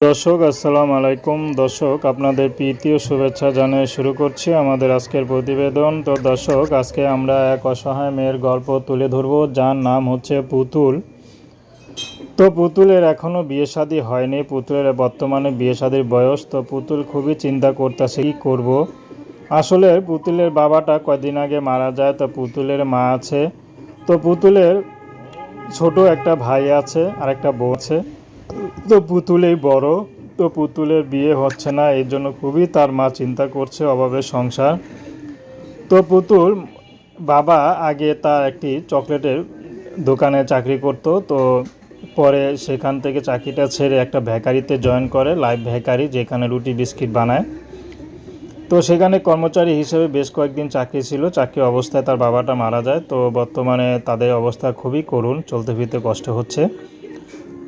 দর্শক, আসসালামু আলাইকুম। দর্শক, আপনাদের প্রীতি ও শুভেচ্ছা জানিয়ে শুরু করছি আমাদের আজকের প্রতিবেদন। তো দর্শক, আজকে আমরা এক অসহায় মেয়ের গল্প তুলে ধরব, যার নাম হচ্ছে পুতুল। তো পুতুলের এখনও বিয়ে শাদী হয়নি। পুতুলের বর্তমানে বিয়ে শাদীর বয়স। তো পুতুল খুবই চিন্তা করতেছে, কী করব? আসলে পুতুলের বাবাটা কয়দিন আগে মারা যায়, তো পুতুলের মা আছে। তো পুতুলের ছোট একটা ভাই আছে আর একটা বউ আছে। তো পুতুলেই বড়, তো পুতুলের বিয়ে হচ্ছে না, এর জন্য খুবই তার মা চিন্তা করছে অভাবের সংসার। তো পুতুল বাবা আগে তার একটি চকলেটের দোকানে চাকরি করত, তো পরে সেখান থেকে চাকরিটা ছেড়ে একটা ভ্যাকারিতে জয়েন করে, লাইভ ভ্যাকারি যেখানে রুটি বিস্কিট বানায়। তো সেখানে কর্মচারী হিসেবে বেশ কয়েকদিন চাকরি ছিল, চাকরি অবস্থায় তার বাবাটা মারা যায়। তো বর্তমানে তাদের অবস্থা খুবই করুণ, চলতে ফিরতে কষ্ট হচ্ছে।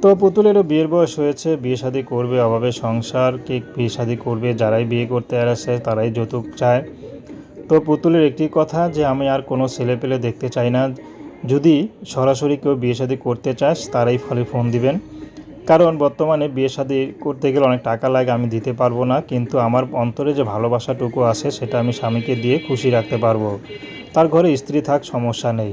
তো পুতুলেরও বিয়ের বয়স হয়েছে, বিয়ে শাদী করবে, অভাবে সংসার, কে বিয়ে শাদি করবে, যারাই বিয়ে করতে আসে তারাই যৌতুক চায়। তো পুতুলের একটি কথা যে, আমি আর কোনো ছেলে পেলে দেখতে চাই না। যদি সরাসরি কেউ বিয়ে শাদি করতে চাস, তারাই ফলে ফোন দিবেন। কারণ বর্তমানে বিয়ে শাদি করতে গেলে অনেক টাকা লাগে, আমি দিতে পারব না। কিন্তু আমার অন্তরে যে ভালোবাসাটুকু আছে, সেটা আমি স্বামীকে দিয়ে খুশি রাখতে পারব। তার ঘরে স্ত্রী থাক, সমস্যা নেই।